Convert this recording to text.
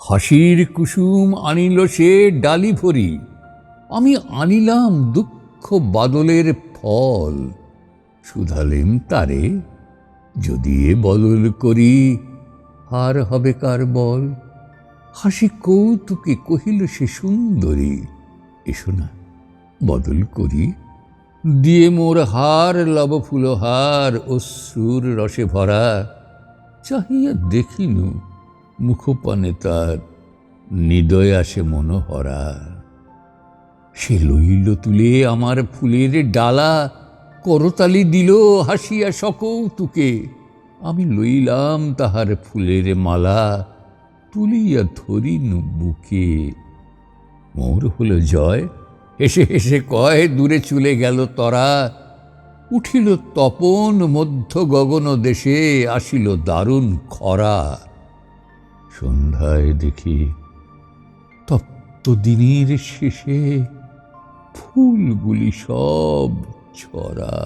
হাসির কুসুম আনিল সে ডালি ভরি। আমি আনিলাম দুঃখ বাদলের ফল। শুধালেম তারে, যদি এ বদল করি হার হবে কার বল? হাসি কৌতুকে কহিল সে সুন্দরী, এসো না, বদল করি। দিয়ে মোর হার লব ফুলহার, অশ্রুর রসে ভরা, চাহিয়া দেখিনু মুখপানে তার হৃদয় আসে মনোহরা। সে লইল তুলে আমার ফুলের ডালা, করতালি দিল হাসিয়া সকৌতুকে। আমি লইলাম তাহার ফুলের মালা, তুলিয়া ধরিনু বুকে। মোর হলো জয়, হেসে হেসে কয়, দূরে চলে গেল তরা। উঠিল তপন মধ্য গগন দেশে, আসিল দারুণ খরা। সন্ধ্যায় দেখি তপ্ত দিনের শেষে ফুলগুলি সব ছড়া।